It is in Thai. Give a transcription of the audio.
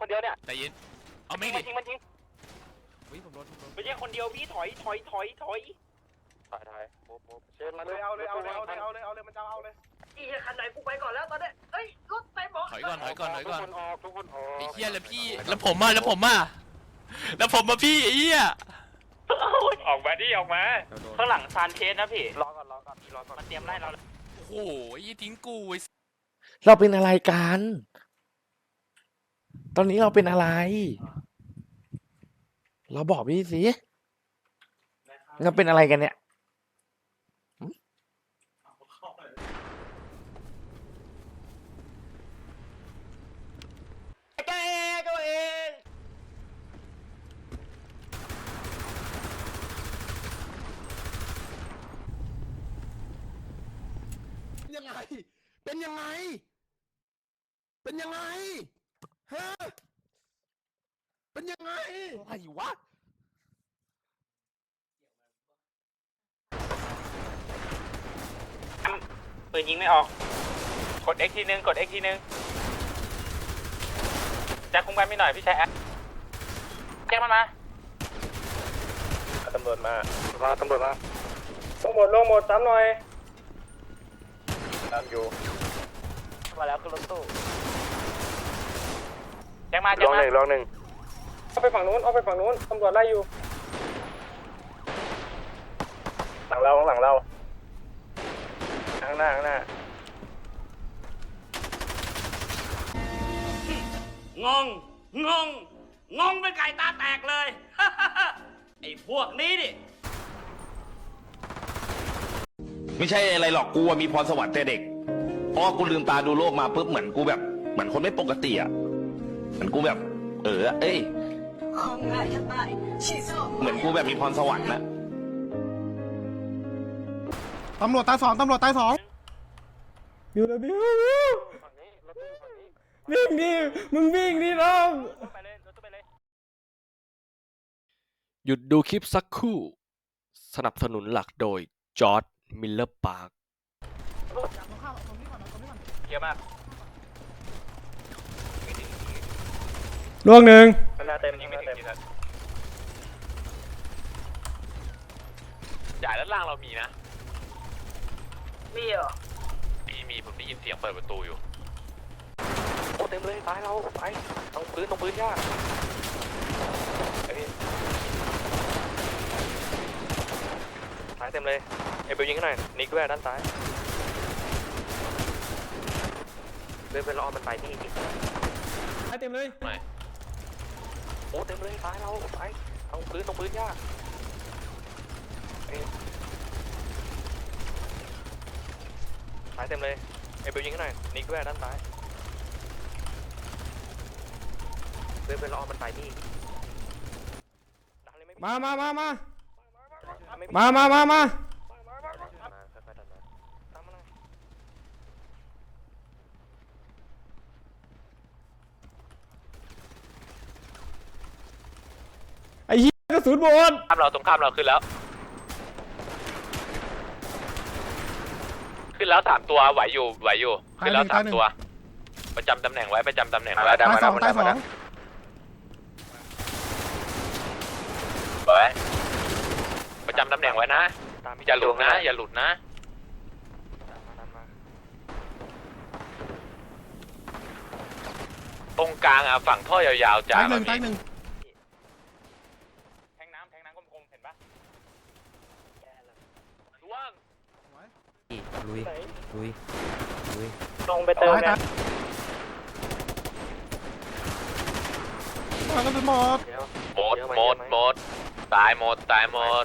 คนเดียวเนี่ยใจเย็นเอาไม่มัดินยิงมันยิงอุ้ยผมโดนผมโดนไม่ใช่คนเดียวพี่ถอยถอยถอยถอยถอยถอยโมโมเชิญมาเลยเอาเลยเอาเลยเอาเลยเอาเลยเอาเลยมันจะเอาเลยอีคันไหนกูไปก่อนแล้วตอนนี้เอ้ยรถเต็มหมดถอยก่อนถอยก่อนถอยก่อนทุกคนออกทุกคนออกไอ้เหี้ยแล้วพี่แล้วผมอะแล้วผมอะแล้วผมมาพี่ไอ้เหี้ยออกมาดิออกมาเราโดนข้างหลังซานเชสนะพี่รอก่อนรอก่อนรอก่อนมันเตรียมไล่เราแล้วโอ้โหไอ้ทิ้งกูไอ้เราเป็นอะไรกัน ตอนนี้เราเป็นอะไร เราบอกพี่สิเราเป็นอะไรกันเนี่ยแกตัวเองยังไง เป็นยังไง เป็นยังไง ฮะเป็นยังไงอะไรวะปืนยิงไม่ออก กด X ทีนึง กด X ทีนึงแจ็คคุ้มกันไม่หน่อยพี่ชายแอ๊แจ็คมันมา ตำรวจมามาตำรวจมาลงหมดลงหมดซ้ำหน่อยตามอยู่ มาแล้วขึ้นรถตู้แจ็คมาลแจ็คองมาหนึ่งลองหนึ่งเอาไปฝั่งนู้นเอาไปฝั่งนู้นตำรวจไล่อยู่ หลังเราข้างหลังเราข้างหน้าข้างหน้างง งง งงเป็นไก่ตาแตกเลย ไอ้พวกนี้ดิไม่ใช่อะไรหรอกกูอะมีพรสวรรค์แต่เด็กเพราะว่ากูลืมตาดูโลกมาปุ๊บเหมือนกูแบบ เหมือนคนไม่ปกติอะ เหมือนกูแบบ เออ เอ้ยเหมือนกูแบบมีพรสวรรค์นะตำรวจตายสองตำรวจตายสองอยู่แล้วบิววิ่งดิมึงวิ่งดิน้องไปเลยรถตู้ไปเลยหยุดดูคลิปสักครู่ สนับสนุนหลักโดยจอร์ดมิลเลอร์ปาร์คเยอะมาก ล่วงหนึ่งมันน่าเต็มยิงไม่ถึงจ่ายด้านล่างเรามีนะ มีเหรอ มีมีผมได้ยินเสียงเปิดประตูอยู่ โอ้เต็มเลยตายเราไปตรงพื้นตรงพื้นยากไอ้พี่ตายเต็มเลยเอเบลยิงให้หน่อยนิกด้วยด้านซ้ายเดินไปรอมันไปนี่จริงให้เต็มเลยโอ้เต็มเลยซ้ายเราไปตรงพื้นตรงพื้นยากเอ้ยซ้ายเต็มเลยเอเบลยิงให้หน่อยนิกด้วยด้านซ้ายเดินไปรอมันไปนี่ดันเลยไมามามามาไม่มามามามา ค่อยๆดันมาตามมาหน่อย ไอ้เหี้ยก ระสุนหมดข้ามเราตรงข้ามเราขึ้นแล้ว ขึ้นแล้วสามตัวไหวอยู่ไหวอยู่ขึ้นแล้วสามตัว ประจำตำแหน่งไว้ประจำตำแหน่งไว้ตายสองตายสองไว้ประจำตำแหน่งไว้นะอย่าหลุดนะ อย่าหลุดนะตรงกลางอะฝั่งท่อยาวๆจ้าตายหนึ่งตายหนึ่ง แทงน้ำแทงน้ำก ลมๆเห็นปะล่วงลุย ลุย ลุย ลงไปเติมตายตายตายกระสุนหมดหมดหมดหมดตายหมดตายหมด